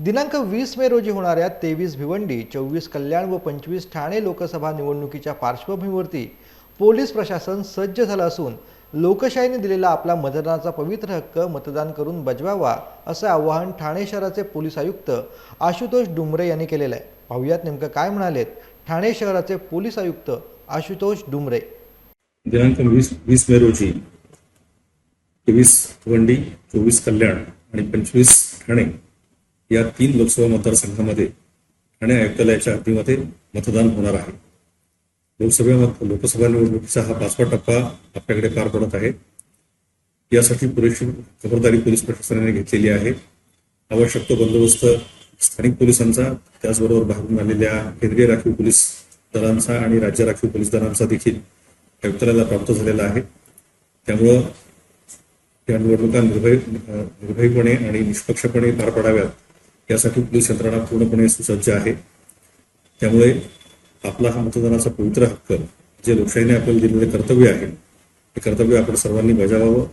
दिनांक वीस मे रोजी होणाऱ्या तेवीस भिवंडी चोवीस कल्याण व पंचवीस ठाणे लोकसभा निवडणुकीच्या पार्श्वभूमीवरती पोलीस प्रशासन सज्ज झालं असून लोकशाहीने दिलेला आपला मतदानाचा पवित्र हक्क मतदान करून बजवावा असं आवाहन ठाणे शहराचे पोलीस आयुक्त आशुतोष डुमरे यांनी केलेलं आहे. पाहुयात नेमकं काय म्हणालेत ठाणे शहराचे पोलीस आयुक्त आशुतोष डुमरे. दिनांक वीस वीस मे रोजी तेवीस भिवंडी चोवीस कल्याण आणि पंचवीस ठाणे या तीन लोकसभा मतदारसंघामध्ये ठाणे आयुक्तालयाच्या हद्दीमध्ये मतदान होणार आहे. लोकसभा लोकसभा निवडणुकीचा हा पाचवा टप्पा आपल्याकडे पार पडत आहे. यासाठी पुरेशी खबरदारी पोलीस प्रशासनाने घेतलेली आहे. आवश्यक तो बंदोबस्त स्थानिक पोलिसांचा त्याचबरोबर बाहेरून आलेल्या केंद्रीय राखीव पोलीस दलांचा आणि राज्य राखीव पोलीस दलांचा देखील आयुक्तालयाला प्राप्त झालेला आहे. त्यामुळं या निवडणुका निर्भय निर्भयपणे आणि निष्पक्षपणे पार पडाव्यात. यासाठी पोलीस यंत्रणा पूर्णपणे सुसज्ज आहे. त्यामुळे आपला हा मतदानाचा पवित्र हक्क जे लोकशाहीने आपल्याला दिलेले कर्तव्य आहे ते कर्तव्य आपण सर्वांनी बजावावं.